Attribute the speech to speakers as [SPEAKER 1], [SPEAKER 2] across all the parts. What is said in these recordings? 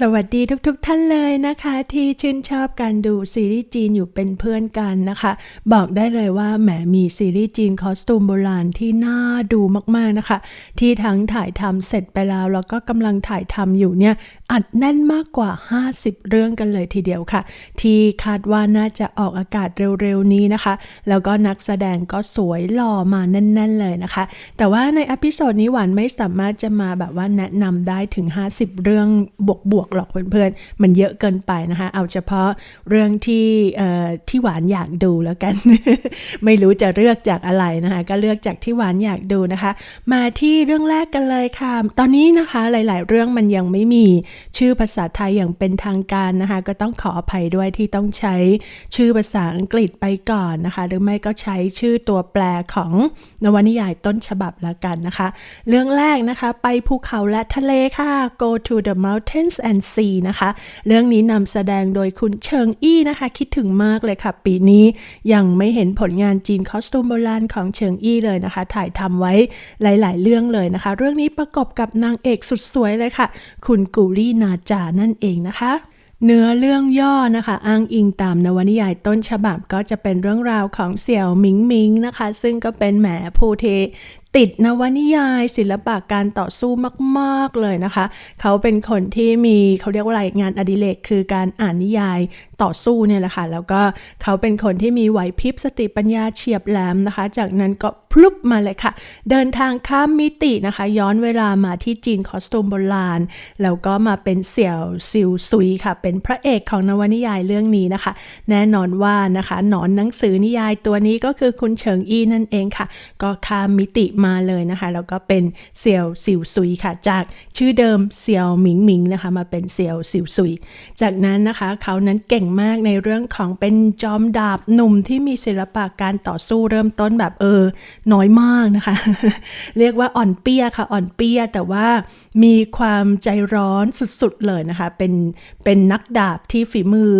[SPEAKER 1] สวัสดีทุกๆทท่านเลยนะคะ ที่ชื่นชอบการดูซีรีส์จีนอยู่เป็นเพื่อนกันนะคะ บอกได้เลยว่าแหมมีซีรีส์จีนคอสตูมโบราณที่น่าดูมากๆนะคะ ที่ทั้งถ่ายทำเสร็จไปแล้ว แล้วก็กำลังถ่ายทำอยู่เนี่ยอัดแน่นมากกว่า 50 เรื่องกันเลยทีเดียวค่ะ ที่คาดว่าน่าจะออกอากาศเร็วๆนี้นะคะ แล้วก็นักแสดงก็สวยหล่อมาแน่น ๆ เลยนะคะ แต่ว่าในอพิโซดนี้หวานไม่สามารถจะมาแบบว่าแนะนำได้ถึง 50 เรื่องบวกๆหรอกเพื่อนๆ มันเยอะเกินไปนะคะ เอาเฉพาะเรื่องที่ที่หวานอยากดูแล้วกัน ไม่รู้จะเลือกจากอะไรนะคะ ก็เลือกจากที่หวานอยากดูนะคะ มาที่เรื่องแรกกันเลยค่ะ ตอนนี้นะคะหลาย ๆ เรื่องมันยังไม่มีชื่อภาษาไทยอย่างเป็นทางการนะคะ ก็ต้องขออภัยด้วยที่ต้องใช้ชื่อภาษาอังกฤษไปก่อนนะคะ หรือไม่ก็ใช้ชื่อตัวแปรของนวนิยายต้นฉบับแล้วกันนะคะ เรื่องแรกนะคะ ไปภูเขาและทะเลค่ะ Go to the mountains and sea นะคะ เรื่องนี้นำแสดงโดยคุณเชิงอี้นะคะ คิดถึงมากเลยค่ะ ปีนี้ยังไม่เห็นผลงานจีนคอสตูมโบราณของเชิงอี้เลยนะคะ ถ่ายทำไว้หลาย ๆ เรื่องเลยนะคะ เรื่องนี้ประกอบกับนางเอกสุดสวยเลยค่ะ คุณกูรี่นาจานั่นเองนะคะเนื้อเรื่องย่อนะคะ อ้างอิงตามนวนิยายต้นฉบับก็จะเป็นเรื่องราวของเสี่ยวหมิงหมิงนะคะ ซึ่งก็เป็นแหมผู้เท ติดนวนิยายศิลปะการต่อสู้มาก ๆ เลยนะคะ เขาเป็นคนที่มีเขาเรียกว่าอะไรงานอดิเรกคือการอ่านนิยาย ต่อสู้เนี่ยแหละค่ะ แล้วก็เขาเป็นคนที่มีไหวพริบสติปัญญาเฉียบแหลมนะคะ จากนั้นก็พลุบมาเลยค่ะ เดินทางข้ามมิตินะคะ ย้อนเวลามาที่จีนคอสตูมโบราณ แล้วก็มาเป็นเสี่ยวซิวซุยค่ะ เป็นพระเอกของนวนิยายเรื่องนี้นะคะ แน่นอนว่านะคะ หนอนหนังสือนิยายตัวนี้ก็คือคุณเฉิงอี้นั่นเองค่ะ ก็ข้ามมิติมาเลยนะคะ แล้วก็เป็นเสี่ยวซิวซุยค่ะ จากชื่อเดิมเสี่ยวหมิงหมิงนะคะ มาเป็นเสี่ยวซิวซุย จากนั้นนะคะ เขานั้นเก่งมากในเรื่องของเป็นจอมดาบหนุ่มที่มีศิลปะการต่อสู้เริ่มต้นแบบเออ น้อยมากนะคะ เรียกว่าอ่อนเปี้ยค่ะ อ่อนเปี้ย แต่ว่ามีความใจร้อนสุดๆเลยนะคะ เป็นเป็นนักดาบที่ฝีมือ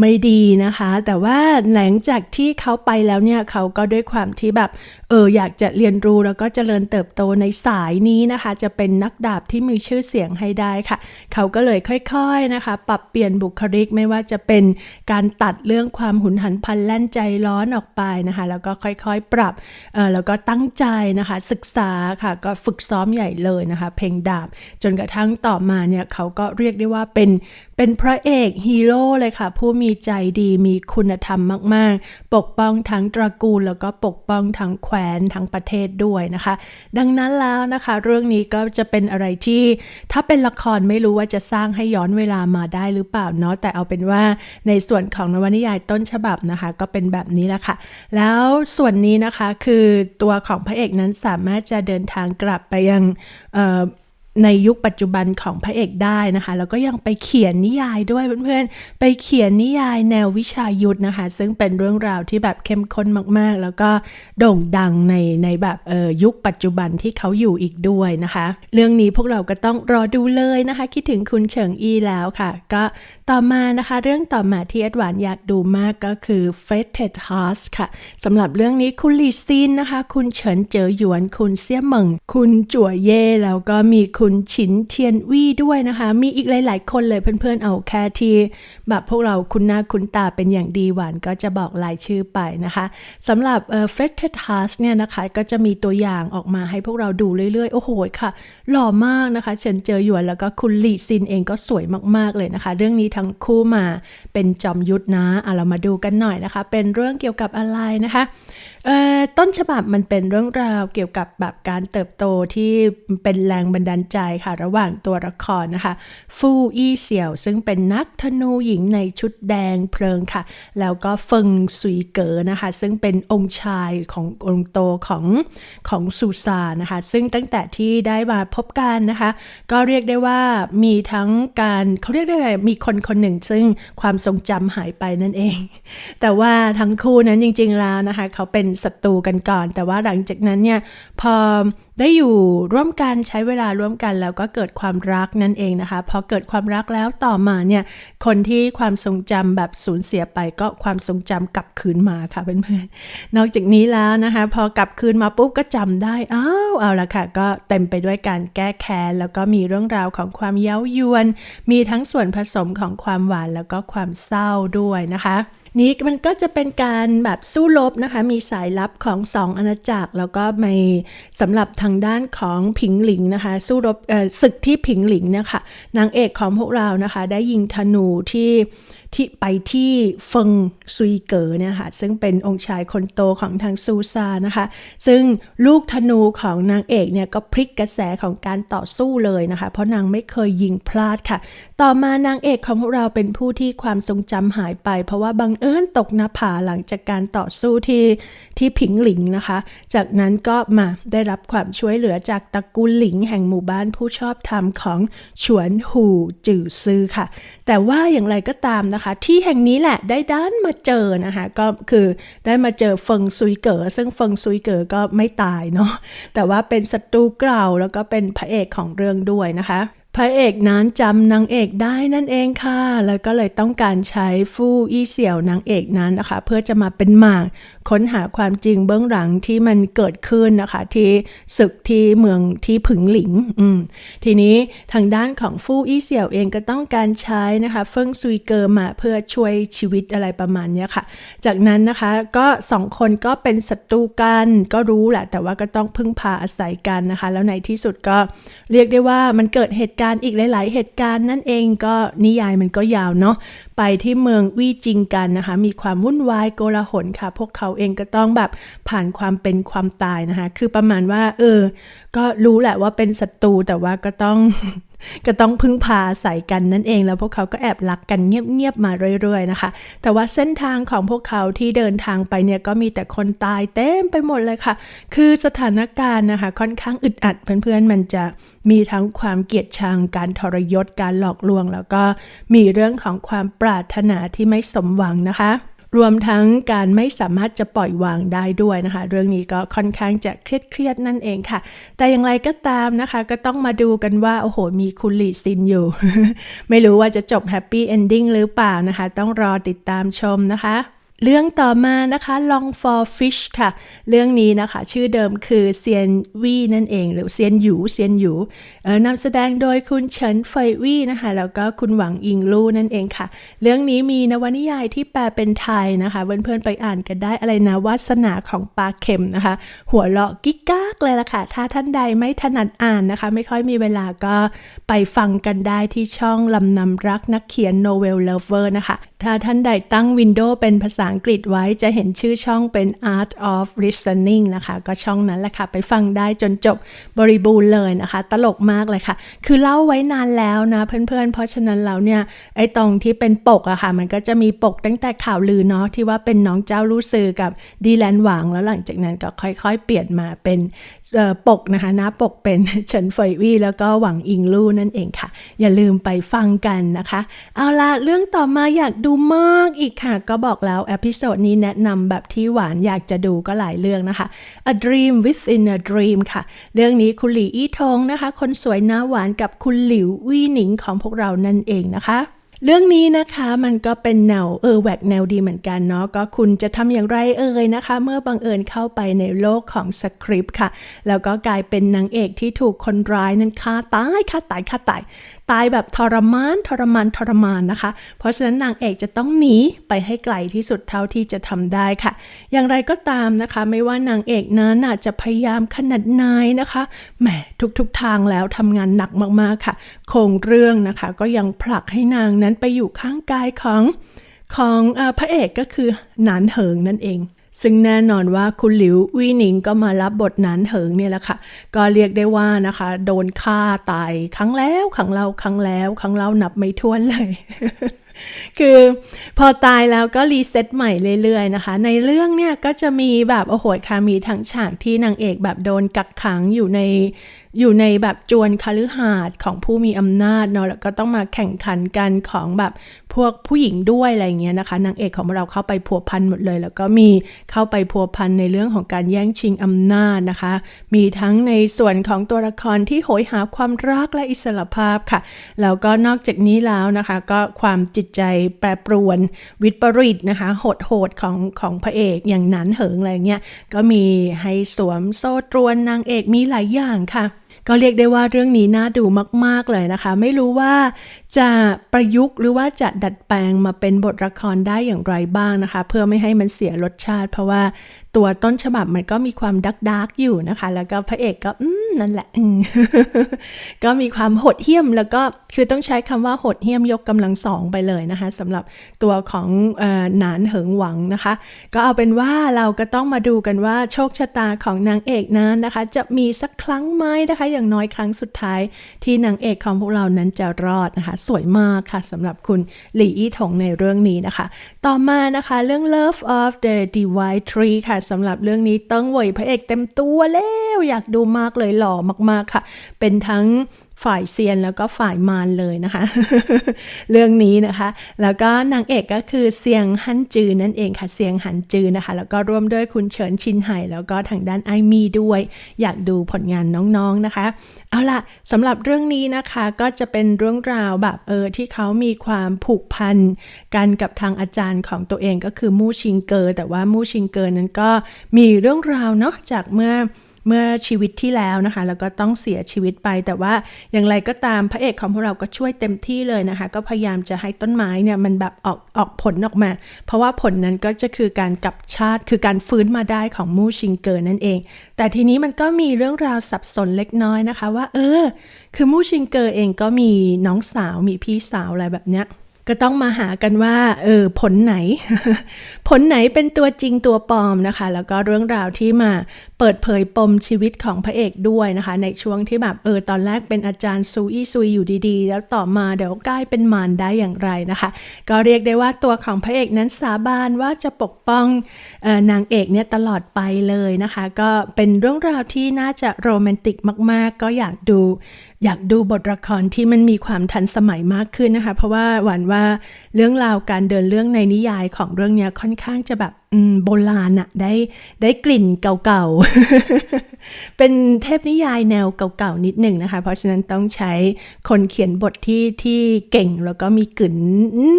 [SPEAKER 1] ไม่ดีนะคะ แต่ว่าหลังจากที่เขาไปแล้วเนี่ยเขาก็ด้วยความที่แบบเอออยากจะเรียนรู้แล้วก็เจริญเติบโตในสายนี้นะคะ จะเป็นนักดาบที่มีชื่อเสียงให้ได้ค่ะ เขาก็เลยค่อยๆนะคะ ปรับเปลี่ยนบุคลิกไม่ว่าจะเป็นการตัดเรื่องความหุนหันพลันแล่นใจร้อนออกไปนะคะ แล้วก็ค่อยๆปรับเออแล้วก็ตั้งใจนะคะ ศึกษาค่ะก็ฝึกซ้อมใหญ่เลยนะคะ เพลงดาบ จนกระทั่งต่อมาเนี่ยเขาก็เรียกได้ว่าเป็นเป็นพระเอกฮีโร่เลยค่ะ ผู้มีใจดีมีคุณธรรมมาก ๆ ปกป้องทั้งตระกูล แล้วก็ปกป้องทั้งแคว้นทั้งประเทศด้วยนะคะ ดังนั้นแล้วนะคะ เรื่องนี้ก็จะเป็นอะไรที่ ถ้าเป็นละครไม่รู้ว่าจะสร้างให้ย้อนเวลามาได้หรือเปล่าเนาะแต่เอาเป็นว่าในส่วนของนวนิยายต้นฉบับนะคะ ก็เป็นแบบนี้แหละค่ะ แล้วส่วนนี้นะคะคือตัวของพระเอกนั้นสามารถจะเดินทางกลับไปยังเในยุคปัจจุบันของพระเอกได้นะคะ แล้วก็ยังไปเขียนนิยายด้วยเพื่อนๆ ไปเขียนนิยายแนววิชายุทธนะคะ ซึ่งเป็นเรื่องราวที่แบบเข้มข้นมากๆ แล้วก็โด่งดังในในแบบเออยุคปัจจุบันที่เขาอยู่อีกด้วยนะคะ เรื่องนี้พวกเราก็ต้องรอดูเลยนะคะ คิดถึงคุณเฉิงอีแล้วค่ะ ก็ต่อมานะคะเรื่องต่อมาที่แอดวานอยากดูมากก็คือ Fated Hearts ค่ะสำหรับเรื่องนี้คุณลีซินนะคะ คุณเฉินเจ๋อหยวน คุณเซี่ยเหมิงคุณจั่วเย่แล้วก็มีคุณุณฉินเทียนวี่ด้วยนะคะ มีอีกหลาย ๆ คนเลยเพื่อน ๆ เอาแค่ที่แบบพวกเราคุ้นหน้าคุ้นตาเป็นอย่างดีหวานก็จะบอกรายชื่อไปนะคะสำหรับเอ่อ Fated Hearts เนี่ยนะคะ ก็จะมีตัวอย่างออกมาให้พวกเราดูเรื่อย ๆ โอ้โหค่ะ หล่อมากนะคะ เฉินเจอหยวน แล้วก็คุณหลี่ซินเองก็สวยมาก ๆ เลยนะคะ เรื่องนี้ทั้งคู่มาเป็นจอมยุทธนะเอะเรามาดูกันหน่อยนะคะ เป็นเรื่องเกี่ยวกับอะไรนะคะ ต้นฉบับมันเป็นเรื่องราวเกี่ยวกับแบบการเติบโตที่เป็นแรงบันดาลใจค่ะ ระหว่างตัวละครนะคะ ฟู่อี้เสี่ยว ซึ่งเป็นนักธนูหญิงในชุดแดงเพลิงค่ะ แล้วก็เฟิงซุยเก๋อนะคะ ซึ่งเป็นองค์ชายขององค์โตของของซูซานะคะ ซึ่งตั้งแต่ที่ได้มาพบกันนะคะ ก็เรียกได้ว่ามีทั้งการเขาเรียกได้ไงมีคนคนหนึ่ง ซึ่งความทรงจำหายไปนั่นเอง แต่ว่าทั้งคู่นั้นจริง ๆแล้วนะคะ เขาเป็นศัตรูกันก่อน แต่ว่าหลังจากนั้นเนี่ยพอได้อยู่ร่วมกันใช้เวลาร่วมกันแล้วก็เกิดความรักนั่นเองนะคะพอเกิดความรักแล้วต่อมาเนี่ยคนที่ความทรงจำแบบสูญเสียไปก็ความทรงจำกลับคืนมาค่ะเพื่อนๆนอกจากนี้แล้วนะคะ พอกลับคืนมาปุ๊บก็จำได้อ้าวเอาละค่ะ ก็เต็มไปด้วยการแก้แค้นแล้วก็มีเรื่องราวของความเย้ายวน มีทั้งส่วนผสมของความหวานแล้วก็ความเศร้าด้วยนะคะ นี้มันก็จะเป็นการแบบสู้รบนะคะ มีสายลับของสองอาณาจักร แล้วก็มีสำหรับทางด้านของผิงหลิงนะคะ สู้รบศึกที่ผิงหลิงเนี่ยค่ะนางเอกของพวกเรานะคะ ได้ยิงธนูที่ ที่ไปที่เฟิงซุยเก๋อเนี่ยค่ะซึ่งเป็นองค์ชายคนโตของทางซูซานะคะ ซึ่งลูกธนูของนางเอกเนี่ยก็พลิกกระแสของการต่อสู้เลยนะคะ เพราะนางไม่เคยยิงพลาดค่ะ ต่อมานางเอกของพวกเราเป็นผู้ที่ความทรงจำหายไป เพราะว่าบังเอิญตกหน้าผาหลังจากการต่อสู้ที่ที่ผิงหลิงนะคะ จากนั้นก็มาได้รับความช่วยเหลือจากตระกูลหลิงแห่งหมู่บ้านผู้ชอบธรรมของฉวนหูจื่อซือค่ะ แต่ว่าอย่างไรก็ตามนะคะ ที่แห่งนี้แหละได้ด้านมาเจอนะคะก็คือได้มาเจอเฟิงซุยเก๋อซึ่งเฟิงซุยเก๋อก็ไม่ตายเนาะแต่ว่าเป็นศัตรูเก่าแล้วก็เป็นพระเอกของเรื่องด้วยนะคะพระเอกนั้นจำนางเอกได้นั่นเองค่ะ แล้วก็เลยต้องการใช้ฟู่อี้เสี่ยวนางเอกนั้นนะคะ เพื่อจะมาเป็นหมาก ค้นหาความจริงเบื้องหลังที่มันเกิดขึ้นนะคะ ที่ศึกที่เมืองที่ผึงหลิงอืมทีนี้ทางด้านของฟู่อี้เสี่ยวเองก็ต้องการใช้นะคะ เฟิงซุยเกอร์มาเพื่อช่วยชีวิตอะไรประมาณเนี้ยค่ะ จากนั้นนะคะก็สองคนก็เป็นศัตรูกันก็รู้แหละ แต่ว่าก็ต้องพึ่งพาอาศัยกันนะคะ แล้วในที่สุดก็เรียกได้ว่ามันเกิดเหตุการณ์อีกหลาย ๆ เหตุการณ์นั่นเองก็นิยายมันก็ยาวเนาะไปที่เมืองวี่จิงกันนะคะ มีความวุ่นวายโกลาหลค่ะ พวกเขาเองก็ต้องแบบผ่านความเป็นความตายนะคะ คือประมาณว่า เออ ก็รู้แหละว่าเป็นศัตรูแต่ว่าก็ต้อง ก็ต้องพึ่งพาใส่กันนั่นเองแล้วพวกเขาก็แอบรักกันเงียบๆมาเรื่อยๆนะคะ แต่ว่าเส้นทางของพวกเขาที่เดินทางไปเนี่ยก็มีแต่คนตายเต็มไปหมดเลยค่ะ คือสถานการณ์นะคะ ค่อนข้างอึดอัดเพื่อนๆมันจะมีทั้งความเกลียดชังการทรยศการหลอกลวง แล้วก็มีเรื่องของความปรารถนาที่ไม่สมหวังนะคะ รวมทั้งการไม่สามารถจะปล่อยวางได้ด้วยนะคะ เรื่องนี้ก็ค่อนข้างจะเครียดเครียดๆนั่นเองค่ะ แต่อย่างไรก็ตามนะคะก็ต้องมาดูกันว่า โอ้โห มีคุณหลีซินอยู่ ไม่รู้ว่าจะจบแฮปปี้เอนดิ้งหรือเปล่านะคะ ต้องรอติดตามชมนะคะ เรื่องต่อมานะคะ Long for Fish ค่ะ เรื่องนี้นะคะ ชื่อเดิมคือเซียนวี่นั่นเอง หรือเซียนหยูเซียนหยูนำแสดงโดยคุณเฉินเฟยวี่นะคะ แล้วก็คุณหวังอิงลู่นั่นเองค่ะ เรื่องนี้มีนวนิยายที่แปลเป็นไทยนะคะ เพื่อนๆไปอ่านกันได้อะไรนะวาสนาของปลาเข็มนะคะ หัวเราะกิ๊กกากเลยล่ะค่ะ ถ้าท่านใดไม่ถนัดอ่านนะคะ ไม่ค่อยมีเวลาก็ไปฟังกันได้ที่ช่องลำนำรักนักเขียน Novel Lover นะคะ ถ้าท่านใดตั้ง Windows เป็นภาษาาอังกฤษไว้จะเห็นชื่อช่องเป็น Art of Listening นะคะ ก็ช่องนั้นแหละค่ะ ไปฟังได้จนจบบริบูรณ์เลยนะคะ ตลกมากเลยค่ะ คือเล่าไว้นานแล้วนะเพื่อนๆ เพราะฉะนั้นแล้วเนี่ย ไอ้ตรงที่เป็นปกอะค่ะ มันก็จะมีปกตั้งแต่ข่าวลือเนาะที่ว่าเป็นน้องเจ้าลู่ซือกับดีแลนหวางแล้วหลังจากนั้นก็ค่อยๆ เปลี่ยนมาเป็นปกนะคะหน้าปกเป็นเฉินเฟยวี่แล้วก็หวังอิงลู่นั่นเองค่ะ อย่าลืมไปฟังกันนะคะ เอาละเรื่องต่อมาอยากดูมากอีกค่ะ ก็บอกแล้วเอพิโซดนี้แนะนำแบบที่หวานอยากจะดูก็หลายเรื่องนะคะ A Dream Within a Dream ค่ะ เรื่องนี้คุณหลี่อี้ทงนะคะ คนสวยหน้าหวานกับคุณหลิววี่หนิงของพวกเรานั่นเองนะคะ เรื่องนี้นะคะมันก็เป็นแนวเออแหวกแนวดีเหมือนกันเนาะก็คุณจะทำอย่างไรเอ่ยนะคะ เมื่อบังเอิญเข้าไปในโลกของสคริปต์ค่ะ แล้วก็กลายเป็นนางเอกที่ถูกคนร้ายนั้นฆ่าตายฆ่าตายฆ่าตายตายแบบทรมานทรมานทรมานนะคะ เพราะฉะนั้นนางเอกจะต้องหนีไปให้ไกลที่สุดเท่าที่จะทำได้ค่ะ อย่างไรก็ตามนะคะ ไม่ว่านางเอกนั้นอาจจะพยายามขนาดไหนนะคะแหมทุกๆทางแล้วทำงานหนักมากๆค่ะ โครงเรื่องนะคะ ก็ยังผลักให้นางนั้นไปอยู่ข้างกายของของออพระเอกก็คือหนานเหิงนั่นเอง ซึ่งแน่นอนว่าคุณหลิววีหนิงก็มารับบทหนานเหิงเนี่ยแหละค่ะ ก็เรียกได้ว่านะคะ โดนฆ่าตายครั้งแล้วครั้งเล่าครั้งแล้วครั้งเล่านับไม่ถ้วนเลยคือพอตายแล้วก็รีเซ็ตใหม่เรื่อยๆนะคะ ในเรื่องเนี่ยก็จะมีแบบโอ้โหค่ะมีทั้งฉากที่นางเอกแบบโดนกักขังอยู่ใน อยู่ในแบบจวนคฤหาสน์ของผู้มีอำนาจเนาะแล้วก็ต้องมาแข่งขันกันของแบบพวกผู้หญิงด้วยอะไรเงี้ยนะคะนางเอกของเราเข้าไปพัวพันหมดเลย แล้วก็มีเข้าไปพัวพันในเรื่องของการแย่งชิงอำนาจนะคะ มีทั้งในส่วนของตัวละครที่โหยหาความรักและอิสรภาพค่ะแล้วก็นอกจากนี้แล้วนะคะ ก็ความจิตใจแปรปรวนวิปริตนะคะโหดโหดๆของของพระเอกอย่างหนานเหิงอะไรเงี้ยก็มีให้สวมโซ่ตรวนนางเอกมีหลายอย่างค่ะ ก็เรียกได้ว่าเรื่องนี้น่าดูมาก ๆ เลยนะคะ ไม่รู้ว่าจะประยุกต์หรือว่าจะดัดแปลงมาเป็นบทละครได้อย่างไรบ้างนะคะ เพื่อไม่ให้มันเสียรสชาติ เพราะว่าตัวต้นฉบับมันก็มีความดักดักอยู่นะคะ แล้วก็พระเอกก็อืม นั่นแหละอืมก็มีความโหดเหี้ยมแล้วก็คือต้องใช้คำว่าโหดเหี้ยมยกกำลังสองไปเลยนะคะสำหรับตัวของหนานเหิงหวังนะคะ ก็เอาเป็นว่าเราก็ต้องมาดูกันว่าโชคชะตาของนางเอกนั้นนะคะ จะมีสักครั้งไหมนะคะ อย่างน้อยครั้งสุดท้ายที่นางเอกของพวกเรานั้นจะรอดนะคะ สวยมากค่ะสำหรับคุณหลี่อี้ถงในเรื่องนี้นะคะ ต่อมานะคะเรื่อง Love of the Divide Tree ค่ะสำหรับเรื่องนี้เติ้งเหวยพระเอกเต็มตัวแล้วอยากดูมากเลยหล่อมากๆค่ะ เป็นทั้งฝ่ายเซียนแล้วก็ฝ่ายมารเลยนะคะ เรื่องนี้นะคะ แล้วก็นางเอกก็คือเซียงฮั่นจือนั่นเองค่ะ เซียงหันจือนะคะ แล้วก็ร่วมด้วยคุณเฉินชินไห่แล้วก็ทางด้านไอมีด้วย อยากดูผลงานน้องๆนะคะ เอาล่ะสำหรับเรื่องนี้นะคะก็จะเป็นเรื่องราวแบบเออที่เขามีความผูกพันกันกับทางอาจารย์ของตัวเองก็คือมู่ชิงเกอร์แต่ว่ามู่ชิงเกอร์นั้นก็มีเรื่องราวเนาะจากเมื่อ เมื่อชีวิตที่แล้วนะคะ แล้วก็ต้องเสียชีวิตไป แต่ว่าอย่างไรก็ตามพระเอกของพวกเราก็ช่วยเต็มที่เลยนะคะ ก็พยายามจะให้ต้นไม้เนี่ยมันแบบออกออกผลออกมา เพราะว่าผลนั้นก็จะคือการกลับชาติคือการฟื้นมาได้ของมู่ชิงเกอร์นั่นเอง แต่ทีนี้มันก็มีเรื่องราวสับสนเล็กน้อยนะคะ ว่า เออ คือมู่ชิงเกอร์เองก็มีน้องสาวมีพี่สาวอะไรแบบเนี้ยก็ต้องมาหากันว่าเออผลไหน ผลไหนเป็นตัวจริงตัวปลอมนะคะ แล้วก็เรื่องราวที่มาเปิดเผยปมชีวิตของพระเอกด้วยนะคะ ในช่วงที่แบบเออตอนแรกเป็นอาจารย์ซูอี้ซุยอยู่ดีๆ แล้วต่อมาเดี๋ยวกลายเป็นมารได้อย่างไรนะคะ ก็เรียกได้ว่าตัวของพระเอกนั้นสาบานว่าจะปกป้องออนางเอกเนี่ยตลอดไปเลยนะคะ ก็เป็นเรื่องราวที่น่าจะโรแมนติกมาก ๆ ก็อยากดูอยากดูบทละครที่มันมีความทันสมัยมากขึ้นนะคะ เพราะว่าหวานว่าเรื่องราวการเดินเรื่องในนิยายของเรื่องนี้ค่อนข้างจะแบบ โบราณอะได้ได้กลิ่นเก่าๆ เป็นเทพนิยายแนวเก่าๆ นิดหนึ่งนะคะ เพราะฉะนั้นต้องใช้คนเขียนบทที่ที่เก่งแล้วก็มีกลิ่น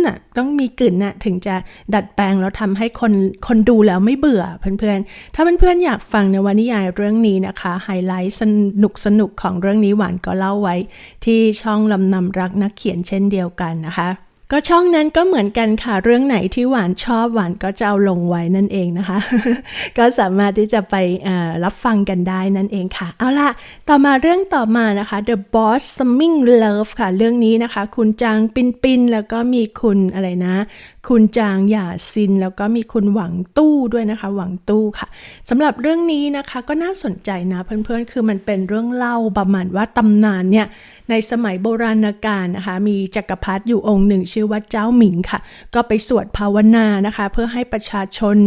[SPEAKER 1] น่ะต้องมีกลิ่นน่ะถึงจะดัดแปลงแล้วทำให้คนคนดูแล้วไม่เบื่อเพื่อนๆ ถ้าเพื่อนๆ อยากฟังนวนิยายเรื่องนี้นะคะไฮไลท์สนุกสนุกของเรื่องนี้หวานก็เล่าไว้ ที่ช่องลำนำรักนักเขียนเช่นเดียวกันนะคะ ก็ช่องนั้นก็เหมือนกันค่ะ เรื่องไหนที่หวานชอบหวานก็จะเอาลงไว้นั่นเองนะคะ ก็สามารถที่จะไปรับฟังกันได้นั่นเองค่ะ เอาล่ะ ต่อมาเรื่องต่อมานะคะ The Boss Summing Love ค่ะ เรื่องนี้นะคะ คุณจางปินปินแล้วก็มีคุณอะไรนะ คุณจางหย่าซิน แล้วก็มีคุณหวังตู้ด้วยนะคะ หวังตู้ค่ะสำหรับเรื่องนี้นะคะก็น่าสนใจนะเพื่อนๆ คือมันเป็นเรื่องเล่าประมาณว่าตำนานเนี่ยในสมัยโบราณกาลนะคะ มีจักรพรรดิอยู่องค์หนึ่ง ชื่อว่าเจ้าหมิงค่ะ ก็ไปสวดภาวนานะคะ เพื่อให้ประชาชน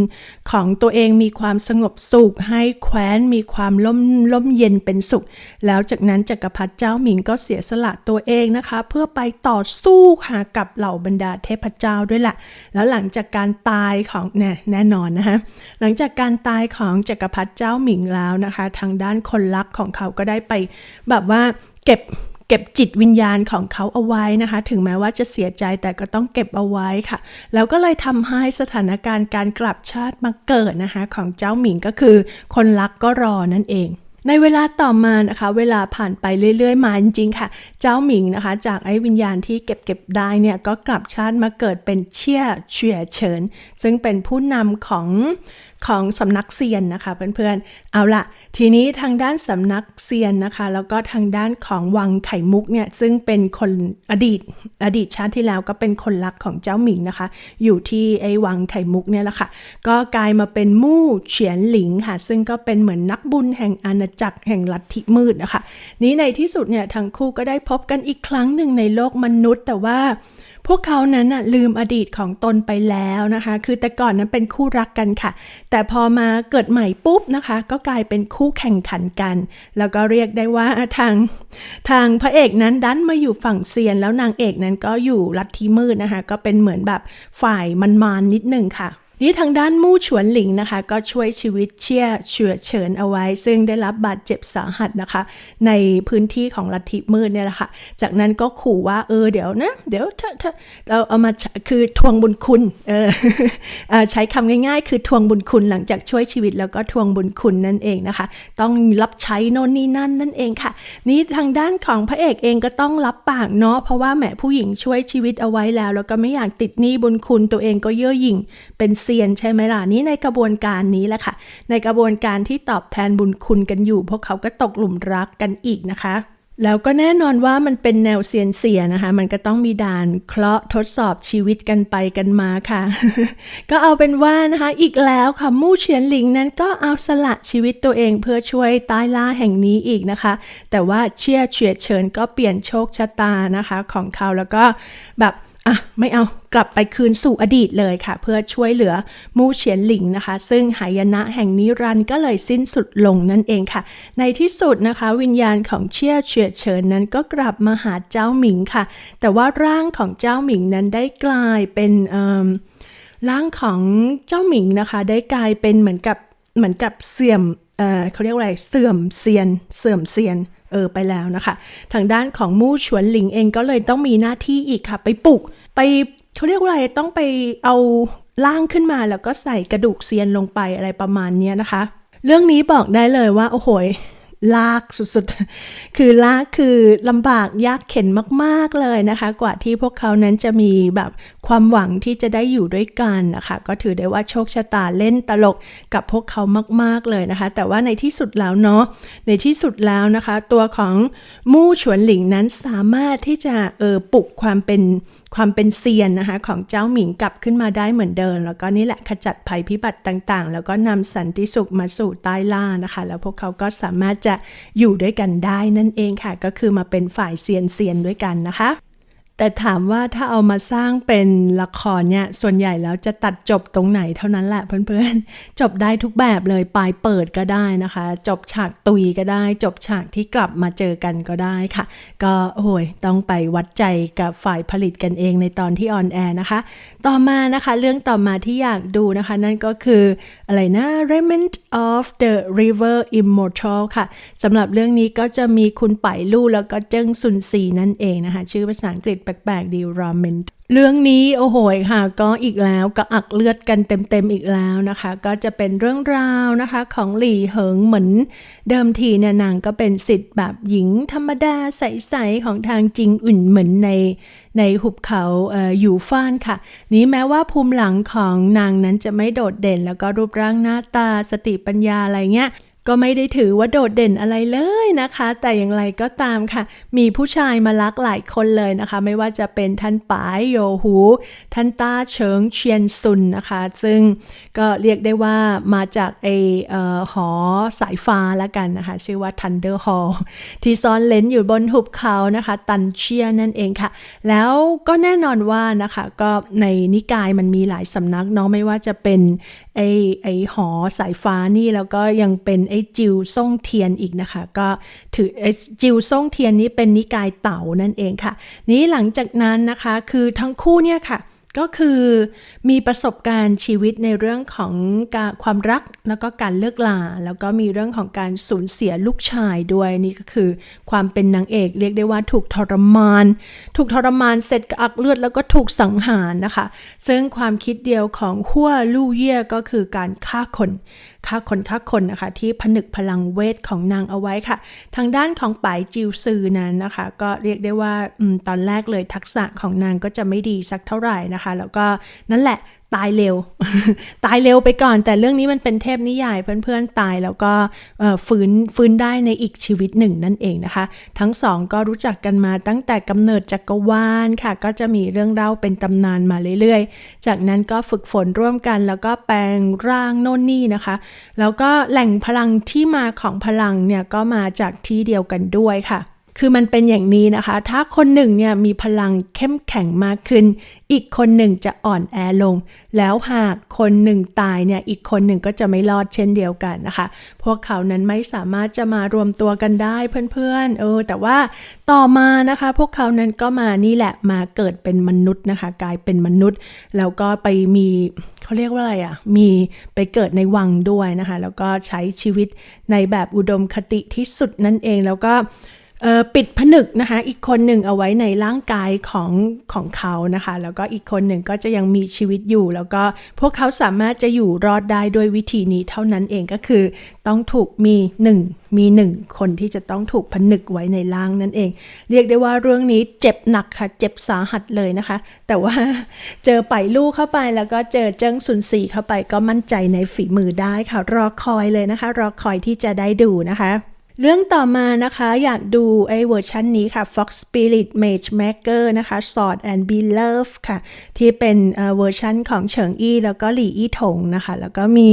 [SPEAKER 1] ของตัวเองมีความสงบสุข ให้แคว้นมีความร่มร่มเย็นเป็นสุข แล้วจากนั้นจักรพรรดิเจ้าหมิงก็เสียสละตัวเองนะคะ เพื่อไปต่อสู้ค่ะกับเหล่าบรรดาเทพเจ้าด้วยแหละแล้วหลังจากการตายของเนี่ยแน่นอนนะคะหลังจากการตายของจักรพรรดิเจ้าหมิงแล้วนะคะ ทางด้านคนรักของเขาก็ได้ไป แบบว่าเก็บเก็บจิตวิญญาณของเขาเอาไว้นะคะ ถึงแม้ว่าจะเสียใจแต่ก็ต้องเก็บเอาไว้ค่ะ แล้วก็เลยทำให้สถานการณ์การกลับชาติมาเกิดนะคะ ของเจ้าหมิงก็คือ คนรักก็รอนั่นเอง ในเวลาต่อมานะคะ เวลาผ่านไปเรื่อยๆมาจริงๆค่ะ เจ้าหมิงนะคะ จากไอ้วิญญาณที่เก็บเก็บได้เนี่ยก็กลับชาติมาเกิดเป็นเชี่ยเฉียเฉิน ซึ่งเป็นผู้นำของของสำนักเซียนนะคะเพื่อนๆ เอาละ ทีนี้ทางด้านสำนักเซียนนะคะ แล้วก็ทางด้านของวังไข่มุกเนี่ย ซึ่งเป็นคนอดีต อดีตชาติที่แล้วก็เป็นคนรักของเจ้าหมิงนะคะ อยู่ที่ไอ้วังไข่มุกเนี่ยแหละค่ะ ก็กลายมาเป็นมู่เฉียนหลิงค่ะ ซึ่งก็เป็นเหมือนนักบุญแห่งอาณาจักรแห่งลัทธิมืดนะคะ นี้ในที่สุดเนี่ยทั้งคู่ก็ได้พบกันอีกครั้งหนึ่งในโลกมนุษย์ แต่ว่า พวกเขานั้นลืมอดีตของตนไปแล้วนะคะ คือแต่ก่อนนั้นเป็นคู่รักกันค่ะ แต่พอมาเกิดใหม่ปุ๊บนะคะ ก็กลายเป็นคู่แข่งขันกัน แล้วก็เรียกได้ว่าทางทางพระเอกนั้นดันมาอยู่ฝั่งเซียน แล้วนางเอกนั้นก็อยู่ลัทธิมืดนะคะ ก็เป็นเหมือนแบบฝ่ายมันมานนิดนึงค่ะ นี่ทางด้านมู่ฉวนหลิงนะคะ ก็ช่วยชีวิตเชี่ยเฉือเฉินเอาไว้ ซึ่งได้รับบาดเจ็บสาหัสนะคะ ในพื้นที่ของลัทธิมืดเนี่ยแหละค่ะ จากนั้นก็ขู่ว่าเออเดี๋ยวนะ เดี๋ยวถ้าถ้าเราเอามาคือทวงบุญคุณเออใช้คำง่ายๆ คือทวงบุญคุณหลังจากช่วยชีวิตแล้วก็ทวงบุญคุณนั่นเองนะคะ ต้องรับใช้โน่นนี่นั่นนั่นเองค่ะ นี่ทางด้านของพระเอกเองก็ต้องรับปากเนาะเพราะว่าแหมผู้หญิงช่วยชีวิตเอาไว้แล้ว แล้วก็ไม่อยากติดหนี้บุญคุณตัวเองก็เย่อหยิ่งเป็นซียนใช่ไหมล่ะนี่ในกระบวนการนี้แหละค่ะ ในกระบวนการที่ตอบแทนบุญคุณกันอยู่ พวกเขาก็ตกหลุมรักกันอีกนะคะแล้วก็แน่นอนว่ามันเป็นแนวเซียนเสียนะคะ มันก็ต้องมีด่านเคราะห์ทดสอบชีวิตกันไปกันมาค่ะ ก็เอาเป็นว่านะคะ อีกแล้วค่ะมู่เฉียนหลิงนั้นก็เอาสละชีวิตตัวเองเพื่อช่วยใต้ล่าแห่งนี้อีกนะคะ แต่ว่าเชี่ยเฉียดเฉินก็เปลี่ยนโชคชะตานะคะ ของเขาแล้วก็แบบ อะไม่เอากลับไปคืนสู่อดีตเลยค่ะ เพื่อช่วยเหลือมู่เฉียนหลิงนะคะ ซึ่งหายนะแห่งนิรันด์ก็เลยสิ้นสุดลงนั่นเองค่ะ ในที่สุดนะคะ วิญญาณของเชี่ยเฉียดเฉินนั้นก็กลับมาหาเจ้าหมิงค่ะ แต่ว่าร่างของเจ้าหมิงนั้นได้กลายเป็นร่างของเจ้าหมิงนะคะ ได้กลายเป็นเหมือนกับเหมือนกับเสื่อมเอเขาเรียกว่าอะไรเสื่อมเซียน เสื่อมเซียนเออไปแล้วนะคะ ทางด้านของมู่ฉวนหลิงเองก็เลยต้องมีหน้าที่อีกค่ะ ไปปลุก ไปเขาเรียกว่าอะไรต้องไปเอาร่างขึ้นมาแล้วก็ใส่กระดูกเซียนลงไปอะไรประมาณนี้นะคะ เรื่องนี้บอกได้เลยว่า โอ้โหยลากสุดๆ คือลากคือลำบากยากเข็นมากๆเลยนะคะ กว่าที่พวกเขานั้นจะมีแบบความหวังที่จะได้อยู่ด้วยกันนะคะ ก็ถือได้ว่าโชคชะตาเล่นตลกกับพวกเขามากๆเลยนะคะ แต่ว่าในที่สุดแล้วเนาะในที่สุดแล้วนะคะ ตัวของมู่ฉวนหลิงนั้นสามารถที่จะเออปลุกความเป็น ความเป็นเซียนนะคะของเจ้าหมิงกลับขึ้นมาได้เหมือนเดิม แล้วก็นี่แหละขจัดภัยพิบัติต่างๆ แล้วก็นำสันติสุขมาสู่ใต้ล่านะคะ แล้วพวกเขาก็สามารถจะอยู่ด้วยกันได้นั่นเองค่ะ ก็คือมาเป็นฝ่ายเซียนเซียนด้วยกันนะคะ แต่ถามว่าถ้าเอามาสร้างเป็นละครเนี่ย ส่วนใหญ่แล้วจะตัดจบตรงไหนเท่านั้นแหละเพื่อนๆ จบได้ทุกแบบเลยปลายเปิดก็ได้นะคะ จบฉากตุยก็ได้ จบฉากที่กลับมาเจอกันก็ได้ค่ะ ก็โอ้ยต้องไปวัดใจกับฝ่ายผลิตกันเองในตอนที่ออนแอร์นะคะ ต่อมานะคะเรื่องต่อมาที่อยากดูนะคะ นั่นก็คืออะไรนะ Remnant of the River Immortal ค่ะสำหรับเรื่องนี้ก็จะมีคุณไปายลู่แล้วก็เจิ้งซุนซีนั่นเองนะคะ ชื่อภาษาอังกฤษปลกๆดี Ramen เรื่องนี้โอ้โหค่ะ ก็อีกแล้วก็อักเลือดกันเต็มๆอีกแล้วนะคะ ก็จะเป็นเรื่องราวนะคะของหลี่เหิงเหมือน เดิมทีเนี่ยนางก็เป็นสิทธิ์แบบหญิงธรรมดาใสๆของทางจริงอุ่นเหมือนในในหุบเขาเอออยู่ฟ้านค่ะ นี้แม้ว่าภูมิหลังของนางนั้นจะไม่โดดเด่น แล้วก็รูปร่างหน้าตาสติปัญญาอะไรเงี้ย ก็ไม่ได้ถือว่าโดดเด่นอะไรเลยนะคะ แต่อย่างไรก็ตามค่ะ มีผู้ชายมารักหลายคนเลยนะคะ ไม่ว่าจะเป็นท่านป๋ายโยหู ท่านต้าเฉิงเชียนซุนนะคะ ซึ่งก็เรียกได้ว่ามาจากไอเออหอสายฟ้าละกันนะคะ ชื่อว่า Thunder Hall ที่ซ่อนเลนอยู่บนหุบเขานะคะ ตันเชียนั่นเองค่ะ แล้วก็แน่นอนว่านะคะ ก็ในนิกายมันมีหลายสำนักเนาะไม่ว่าจะเป็น ไอไอหอสายฟ้านี่แล้วก็ยังเป็นไอจิวซ่งเทียนอีกนะคะ ก็ถือไอจิวซ่งเทียนนี้เป็นนิกายเต่านั่นเองค่ะ นี้หลังจากนั้นนะคะคือทั้งคู่เนี่ยค่ะ ก็คือมีประสบการณ์ชีวิตในเรื่องของความรักแล้วก็การเลิกลา แล้วก็มีเรื่องของการสูญเสียลูกชายด้วยนี่ก็คือ ความเป็นนางเอกเรียกได้ว่าถูกทรมาน ถูกทรมานเสร็จกอักเลือดแล้วก็ถูกสังหารนะคะ ซึ่งความคิดเดียวของหัวลู่เย่ก็คือการฆ่าคนฆ่าคนฆ่าคนนะคะ ที่ผนึกพลังเวทของนางเอาไว้ค่ะ ทางด้านของป๋ายจิวซือนั้นนะคะ ก็เรียกได้ว่าอตอนแรกเลยทักษะของนางก็จะไม่ดีสักเท่าไหร่นะคะ แล้วก็นั่นแหละ ตายเร็ว ตายเร็วไปก่อน แต่เรื่องนี้มันเป็นเทพนิยายเพื่อนๆตายแล้วก็ฟื้นฟื้นได้ในอีกชีวิตหนึ่งนั่นเองนะคะ ทั้งสองก็รู้จักกันมาตั้งแต่กำเนิดจักรวาลค่ะ ก็จะมีเรื่องเล่าเป็นตำนานมาเรื่อยๆ จากนั้นก็ฝึกฝนร่วมกันแล้วก็แปลงร่างโน่นนี่นะคะ แล้วก็แหล่งพลังที่มาของพลังเนี่ยก็มาจากที่เดียวกันด้วยค่ะ คือมันเป็นอย่างนี้นะคะ ถ้าคนหนึ่งเนี่ยมีพลังเข้มแข็งมากขึ้น อีกคนหนึ่งจะอ่อนแอลง แล้วหากคนหนึ่งตายเนี่ยอีกคนหนึ่งก็จะไม่รอดเช่นเดียวกันนะคะ พวกเขานั้นไม่สามารถจะมารวมตัวกันได้เพื่อนๆ เออ แต่ว่าต่อมานะคะ พวกเขานั้นก็มานี่แหละมาเกิดเป็นมนุษย์นะคะ กลายเป็นมนุษย์ แล้วก็ไปมีเขาเรียกว่าอะไรอะ่ะมีไปเกิดในวังด้วยนะคะ แล้วก็ใช้ชีวิตในแบบอุดมคติที่สุดนั่นเองแล้วก็ ปิดผนึกนะคะ อีกคนหนึ่งเอาไว้ในร่างกายของของเขานะคะ แล้วก็อีกคนหนึ่งก็จะยังมีชีวิตอยู่ แล้วก็พวกเขาสามารถจะอยู่รอดได้ด้วยวิธีนี้เท่านั้นเองก็คือ ต้องถูกมีหนึ่งมีหนึ่งคนที่จะต้องถูกผนึกไว้ในร่างนั่นเอง เรียกได้ว่าเรื่องนี้เจ็บหนักค่ะ เจ็บสาหัสเลยนะคะ แต่ว่าเจอไปลู่เข้าไปแล้วก็เจอเจิ้งซุนซีเข้าไปก็มั่นใจในฝีมือได้ค่ะ รอคอยเลยนะคะ รอคอยที่จะได้ดูนะคะ เรื่องต่อมานะคะอยากดูไอ้เวอร์ชันนี้ค่ะ Fox Spirit Mage Maker นะคะ Sword and Be Love ค่ะ ที่เป็นเวอร์ชันของเฉิงอี้แล้วก็หลี่อี้ถงนะคะ แล้วก็มี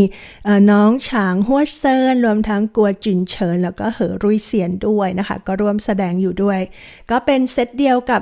[SPEAKER 1] น้องฉางหัวเซินรวมทั้งกัวจุนเฉิน แล้วก็เหอรุยเซียนด้วยนะคะ ก็ร่วมแสดงอยู่ด้วย ก็เป็นเซตเดียวกับ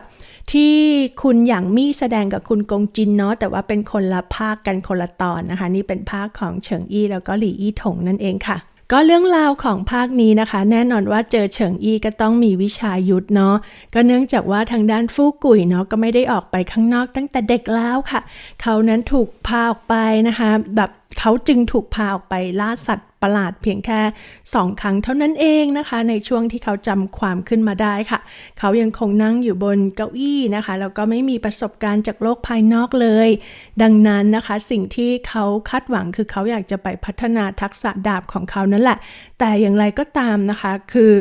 [SPEAKER 1] ที่คุณหยางมี่แสดงกับคุณกงจินเนาะแต่ว่าเป็นคนละภาคกันคนละตอนนะคะ นี่เป็นภาคของเฉิงอี้แล้วก็หลี่อี้ถงนั่นเองค่ะ ก็เรื่องราวของภาคนี้นะคะ แน่นอนว่าเจอเฉิงอี้ก็ต้องมีวิชายุทธเนาะก็เนื่องจากว่าทางด้านฟู่กุยเนาะก็ไม่ได้ออกไปข้างนอกตั้งแต่เด็กแล้วค่ะ เขานั้นถูกพาออกไปนะคะ แบบเขาจึงถูกพาออกไปล่าสัตว์ ประหลาดเพียงแค่ 2 ครั้งเท่านั้นเองนะคะ ในช่วงที่เขาจำความขึ้นมาได้ค่ะ เขายังคงนั่งอยู่บนเก้าอี้นะคะแล้วก็ไม่มีประสบการณ์จากโลกภายนอกเลย ดังนั้นนะคะสิ่งที่เขาคาดหวังคือเขาอยากจะไปพัฒนาทักษะดาบของเขานั่นแหละ แต่อย่างไรก็ตามนะคะ คือ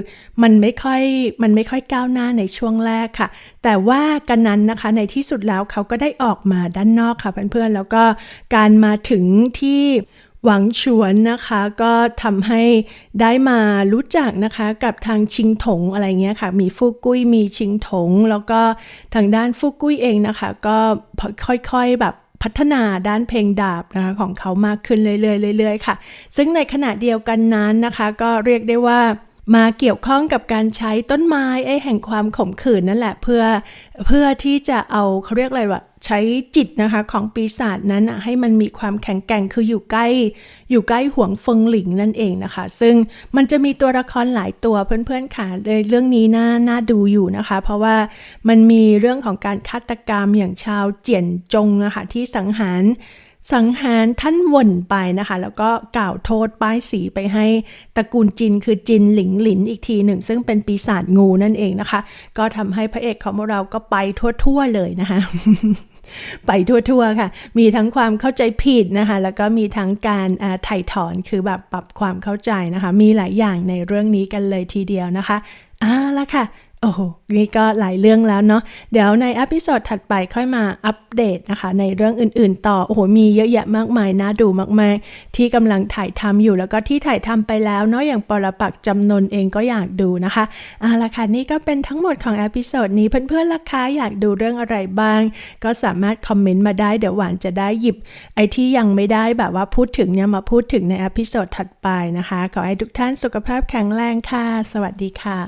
[SPEAKER 1] มันไม่ค่อยมันไม่ค่อยก้าวหน้าในช่วงแรกค่ะ แต่ว่ากันนั้นนะคะในที่สุดแล้วเขาก็ได้ออกมาด้านนอกค่ะเพื่อนๆแล้วก็การมาถึงที่ หวังชวนนะคะก็ทำให้ได้มารู้จักนะคะกับทางชิงถงอะไรเงี้ยค่ะ มีฟูกุ้ยมีชิงถง แล้วก็ทางด้านฟูกุ้ยเองนะคะ ก็ค่อยๆแบบพัฒนาด้านเพลงดาบนะคะของเขามากขึ้นเรื่อยๆเรื่อยๆค่ะ ซึ่งในขณะเดียวกันนั้นนะคะ ก็เรียกได้ว่า มาเกี่ยวข้องกับการใช้ต้นไม้ไอ้แห่งความขมขื่นนั่นแหละเพื่อเพื่อที่จะเอาเขาเรียกอะไรวะใช้จิตนะคะของปีศาจนั้นน่ะให้มันมีความแข็งแกร่งคืออยู่ใกล้ อยู่ใกล้ห่วงเฟิงหลิงนั่นเองนะคะ ซึ่งมันจะมีตัวละครหลายตัวเพื่อนๆค่ะเลยเรื่องนี้น่าน่าดูอยู่นะคะ เพราะว่ามันมีเรื่องของการฆาตกรรมอย่างชาวเจียนจงนะคะที่สังหาร สังหารท่านว่นไปนะคะ แล้วก็กล่าวโทษป้ายสีไปให้ตระกูลจินคือจินหลิงหลินอีกทีหนึ่ง ซึ่งเป็นปีศาจงูนั่นเองนะคะ ก็ทำให้พระเอกของเราก็ไปทั่วๆเลยนะคะไปทั่วๆค่ะ มีทั้งความเข้าใจผิดนะคะ แล้วก็มีทั้งการอ่าไถ่ถอนคือแบบปรับความเข้าใจนะคะ มีหลายอย่างในเรื่องนี้กันเลยทีเดียวนะคะอ่าละค่ะ โอ้โห นี่ก็หลายเรื่องแล้วเนาะ เดี๋ยวในอพิโซดถัดไปค่อยมาอัปเดตนะคะ ในเรื่องอื่นๆ ต่อ โอ้โห มีเยอะแยะมากมายน่าดูมากๆ ที่กำลังถ่ายทำอยู่แล้วก็ที่ถ่ายทำไปแล้วเนาะ อย่างปรปักจำนนเองก็อยากดูนะคะเอาละค่ะ นี่ก็เป็นทั้งหมดของอพิโซดนี้เพื่อนๆล่ะคะอยากดูเรื่องอะไรบ้าง ก็สามารถคอมเมนต์มาได้ เดี๋ยวหวานจะได้หยิบ ไอที่ยังไม่ได้แบบว่าพูดถึงเนี่ยมาพูดถึงในอพิโซดถัดไปนะคะ ขอให้ทุกท่านสุขภาพแข็งแรงค่ะ สวัสดีค่ะ